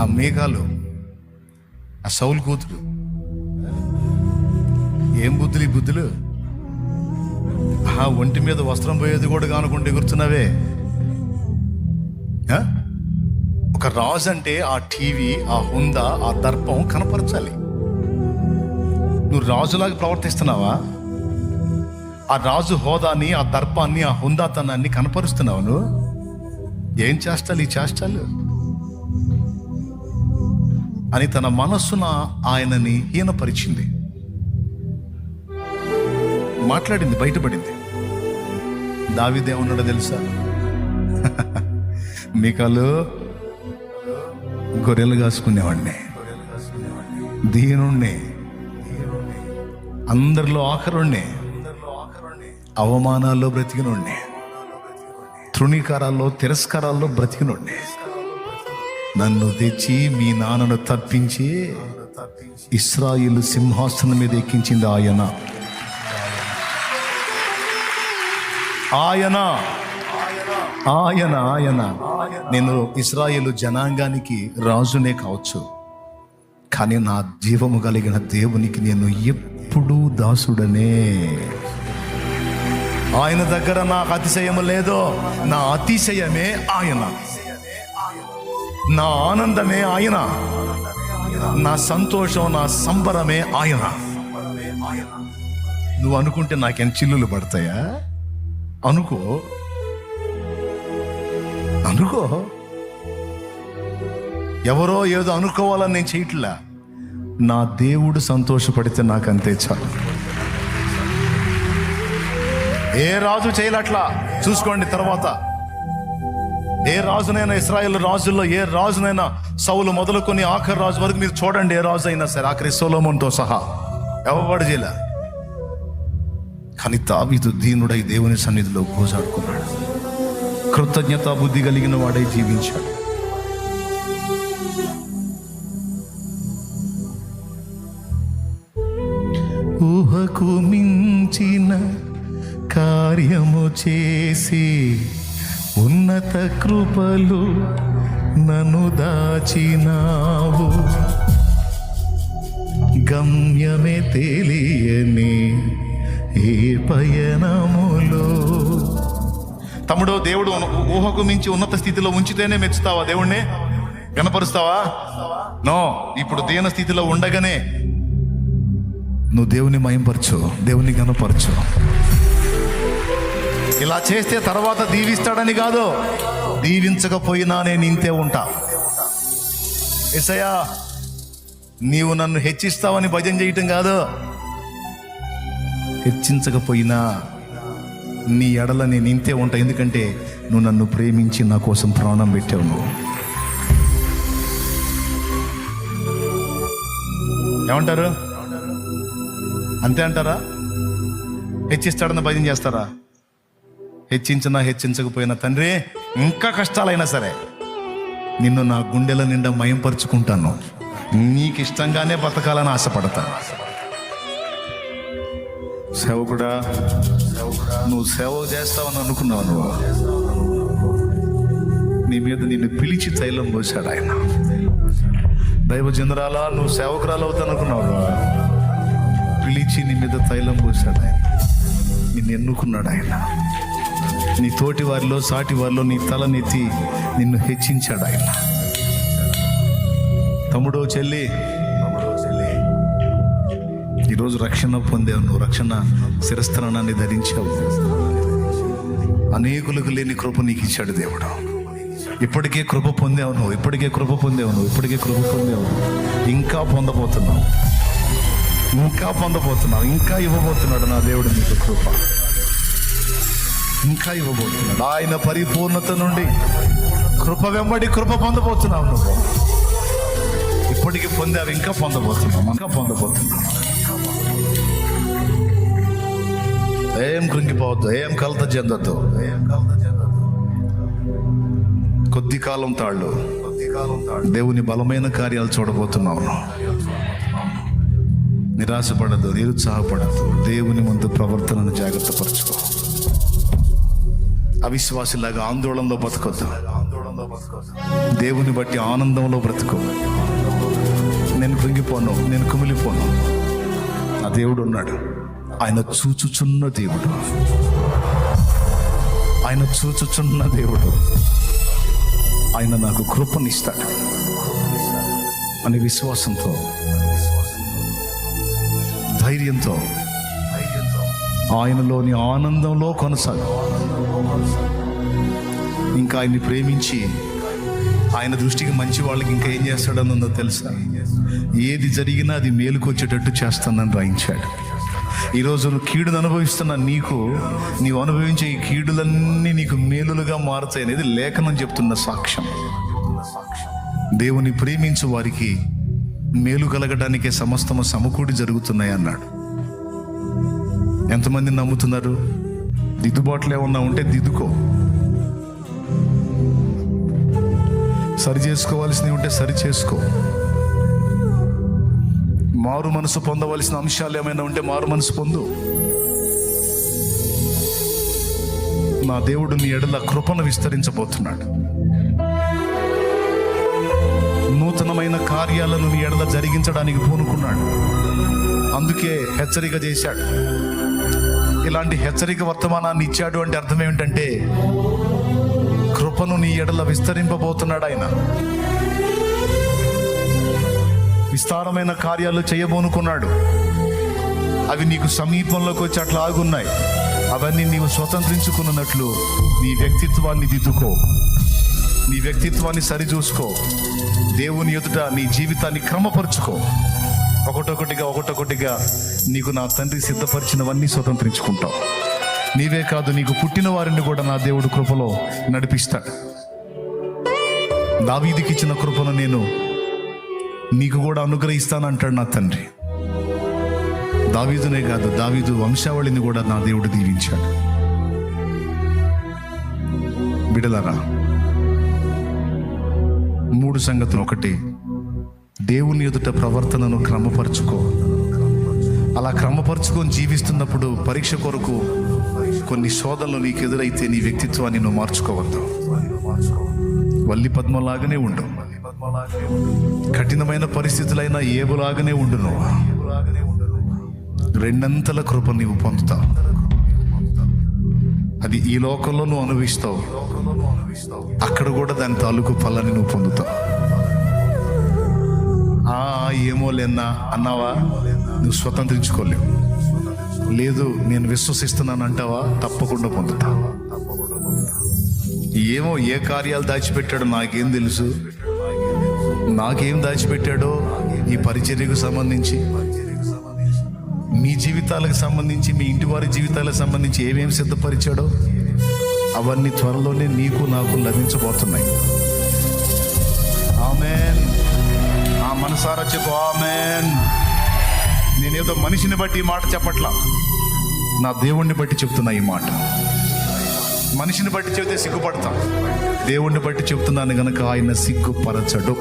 ఆ మేఘాలు ఆ సౌలు కూతురు. ఏం బుద్ధులు ఈ బుద్ధులు? ఆ ఒంటి మీద వస్త్రం పోయేది కూడా కానుకుంటే గుర్తున్నావే ఒక రాజు అంటే ఆ టీవీ ఆ హుందా ఆ దర్పం కనపరచాలి. నువ్వు రాజులాగా ప్రవర్తిస్తున్నావా? ఆ రాజు హోదాని ఆ దర్పాన్ని ఆ హుందాతనాన్ని కనపరుస్తున్నావు నువ్వు? ఏం చేస్తాలు ఈ చేష్టాలు? అని తన మనస్సున ఆయనని హీనపరిచింది. మాట్లాడింది బయటపడింది. దావిదేమన్నాడో తెలుసా? మీకాలు గొర్రెలు కాసుకునేవాడిని. దీనుణ్ణి. అందరిలో ఆఖరుణ్ణి. అవమానాల్లో బ్రతికినోడ్ని. తృణీకారాల్లో తిరస్కారాల్లో బ్రతికినోడ్ని. నన్ను తెచ్చి మీ నాన్నను తప్పించి ఇస్రాయిల్ సింహాసనం మీద ఎక్కించింది ఆయన. ఆయన. ఆయన ఆయన. నేను ఇస్రాయేల్ జనాంగానికి రాజునే కావచ్చు. కానీ నా జీవము కలిగిన దేవునికి నేను ఎప్పుడూ దాసుడనే. ఆయన దగ్గర నాకు అతిశయము లేదో నా అతిశయమే ఆయన. నా ఆనందమే ఆయన. నా సంతోషం నా సంబరమే ఆయన. నువ్వు అనుకుంటే నాకేం చిల్లులు పడతాయా? అనుకో. అనుకో. ఎవరో ఏదో అనుకోవాలని నేను చేయట్లా. నా దేవుడు సంతోషపడితే నాకు అంతే చాలు. ఏ రాజు చేయలట్లా? చూసుకోండి తర్వాత. ఏ రాజునైనా ఇస్రాయల్ రాజుల్లో ఏ రాజునైనా సౌలు మొదలుకొని ఆఖరి రాజు వరకు మీరు చూడండి ఏ రాజు అయినా సరే. ఆఖరి సోలోమన్తో సహా. ఎవరు చేయలే? కానీ తావీదు దీనుడై దేవుని సన్నిధిలో గోజాడుకున్నాడు. కృతజ్ఞత బుద్ధి కలిగిన వాడై జీవించాడు. ఊహకు మించిన కార్యము చేసి ఉన్నత కృపలు నను దాచినావు. గమ్యమే తెలియని ఏ పయనములో. తమ్ముడో దేవుడు ఊహకు మించి ఉన్నత స్థితిలో ఉంచితేనే మెచ్చుతావా దేవుణ్ణి? గనపరుస్తావా నో ఇప్పుడు దీన స్థితిలో ఉండగానే నువ్వు దేవుని మయంపరచు దేవుని గనపరచు ఇలా చేస్తే తర్వాత దీవిస్తాడని కాదు. దీవించకపోయినా నేను ఇంతే ఉంటా. ఎసయా నీవు నన్ను హెచ్చిస్తావని భజన చేయటం కాదు. హెచ్చించకపోయినా నీ ఎడల నేను ఇంతే ఉంటా. ఎందుకంటే నువ్వు నన్ను ప్రేమించి నా కోసం ప్రాణం పెట్టావు నువ్వు. ఏమంటారు? అంతే అంటారా? హెచ్చిస్తాడని భజన చేస్తారా? హెచ్చించినా హెచ్చించకపోయినా తండ్రి ఇంకా కష్టాలైనా సరే నిన్ను నా గుండెల నిండా మయంపరుచుకుంటాను. నీకు ఇష్టంగానే బతకాలని ఆశపడతా. సేవకుడా నువ్వు సేవ చేస్తావని అనుకున్నావు నువ్వు. నీ మీద నిన్ను పిలిచి తైలం పోసాడు ఆయన. దైవ జనరాలా నువ్వు సేవకురాలు అవుతాను అనుకున్నావు పిలిచి నీ మీద తైలం పోశాడు ఆయన. నిన్ను ఎన్నుకున్నాడు ఆయన. నీ తోటి వారిలో సాటి వారిలో నీ తలనెత్తి నిన్ను హెచ్చించాడు ఆయన. తమ్ముడు చెల్లి. ఈరోజు రక్షణ పొందావు నువ్వు రక్షణ శిరస్థానాన్ని ధరించావు. అనేకులకు లేని కృప నీకు ఇచ్చాడు దేవుడు. ఇప్పటికే కృప పొందావు నువ్వు ఇప్పటికే కృప పొందావు నువ్వు ఇప్పటికే కృప పొందావు. ఇంకా పొందబోతున్నావు. ఇంకా పొందబోతున్నావు ఇంకా ఇవ్వబోతున్నాడు నా దేవుడు నీకు కృప. ఇంకా ఇవ్వబోతున్నాడు ఆయన పరిపూర్ణత నుండి కృప వెంబడి కృప పొందబోతున్నావు నువ్వు. ఇప్పటికి పొందావు ఇంకా పొందబోతున్నావు. ఇంకా పొందబోతున్నావు. ఏం కృంగిపోవద్దు ఏం కలత చెందొద్దు. ఏం కలత చెందొద్దు కొద్ది కాలం తాళ్ళు. కొద్ది కాలం తాళ్ళు దేవుని బలమైన కార్యాలు చూడబోతున్నావు నిరాశపడదు నిరుత్సాహపడదు దేవుని ముందు ప్రవర్తనను జాగ్రత్త పరచుకో అవిశ్వాసిలాగా ఆందోళనలో బతకొద్దు. ఆందోళనలో బతకొద్దు దేవుని బట్టి ఆనందంలో బ్రతుకు. నేను కృంగిపోను నేను కుమిలిపోను. నా దేవుడు ఉన్నాడు. ఆయన చూచుచున్న దేవుడు. ఆయన చూచుచున్న దేవుడు. ఆయన నాకు కృపనిస్తాడు. అనే విశ్వాసంతో ధైర్యంతో ఆయనలోని ఆనందంలో కొనసాగు. ఇంకా ఆయన్ని ప్రేమించి ఆయన దృష్టికి మంచి వాళ్ళకి ఇంకా ఏం చేస్తాడన్నదో తెలుసా? ఏది జరిగినా అది మేలుకొచ్చేటట్టు చేస్తానని రాయించాడు. ఈరోజు నువ్వు కీడును అనుభవిస్తున్న నీకు నీవు అనుభవించే ఈ కీడులన్నీ నీకు మేలులుగా మారుతాయి అనేది లేఖనం చెప్తున్న సాక్ష్యం. దేవుని ప్రేమించు వారికి మేలు కలగడానికే సమస్తము సమకూడి జరుగుతున్నాయి అన్నాడు ఎంతమంది నమ్ముతున్నారు? దిద్దుబాట్లు ఏమన్నా ఉంటే దిద్దుకో. సరి చేసుకోవాల్సినవి ఉంటే సరి చేసుకో. మారు మనసు పొందవలసిన అంశాలు ఏమైనా ఉంటే మారు మనసు పొందు. నా దేవుడు నీ ఎడల కృపను విస్తరించబోతున్నాడు. నూతనమైన కార్యాలను నీ ఎడల జరిగించడానికి పూనుకున్నాడు. అందుకే హెచ్చరిక చేశాడు. ఇలాంటి హెచ్చరిక వర్తమానాన్ని ఇచ్చాడు అంటే అర్థం ఏమిటంటే కృపను నీ ఎడల విస్తరింపబోతున్నాడు ఆయన. విస్తారమైన కార్యాలు చేయబోనుకున్నాడు. అవి నీకు సమీపంలోకి వచ్చి అట్లా ఆగున్నాయి. అవన్నీ నీవు స్వతంత్రించుకున్నట్లు నీ వ్యక్తిత్వాన్ని దిద్దుకో. నీ వ్యక్తిత్వాన్ని సరిచూసుకో. దేవుని ఎదుట నీ జీవితాన్ని క్రమపరుచుకో. ఒకటొకటిగా ఒకటొకటిగా నీకు నా తండ్రి సిద్ధపరిచినవన్నీ స్వతంత్రించుకుంటావు. నీవే కాదు నీకు పుట్టిన వారిని కూడా నా దేవుడు కృపలో నడిపిస్తాడు. దావీదికి ఇచ్చిన కృపను నేను నీకు కూడా అనుగ్రహిస్తానంటాడు నా తండ్రి. దావీదునే కాదు దావీదు వంశావళిని కూడా నా దేవుడు దీవించాడు. బిడలరా మూడు సంగతులు ఒకటి. దేవుని ఎదుట ప్రవర్తనను క్రమపరుచుకో. అలా క్రమపరుచుకొని జీవిస్తున్నప్పుడు పరీక్ష కొరకు కొన్ని శోధనలు నీకు ఎదురైతే నీ వ్యక్తిత్వాన్ని నువ్వు మార్చుకోవద్దు. వల్లి పద్మలాగానే ఉండు. కఠినమైన పరిస్థితులైనా ఏబులాగానే ఉండు నువ్వు. రెండంతల కృప నీవు పొందుతావు. అది ఈ లోకంలో నువ్వు అనుభవిస్తావు. అక్కడ కూడా దాని తాలూకు ఫలాన్ని నువ్వు పొందుతావు. ఆ ఏమో లేనా అన్నావా? నువ్వు స్వతంత్రించుకోలేవు. లేదు నేను విశ్వసిస్తున్నాను అంటావా? తప్పకుండా పొందుతా. ఏమో ఏ కార్యాలు దాచిపెట్టాడో నాకేం తెలుసు. నాకేం దాచిపెట్టాడో ఈ పరిచర్యకు సంబంధించి మీ జీవితాలకు సంబంధించి మీ ఇంటి వారి జీవితాలకు సంబంధించి ఏమేమి సిద్ధపరిచాడో అవన్నీ త్వరలోనే నీకు నాకు లభించబోతున్నాయి. ఆమె మనసారా చెప్పు ఆమెన్. నేనేదో మనిషిని బట్టి ఈ మాట చెప్పట్లా. నా దేవుణ్ణి బట్టి చెప్తున్నా ఈ మాట. మనిషిని బట్టి చెబితే సిగ్గుపడతాం. దేవుణ్ణి బట్టి చెప్తున్నాను గనక ఆయన సిగ్గుపరచడు.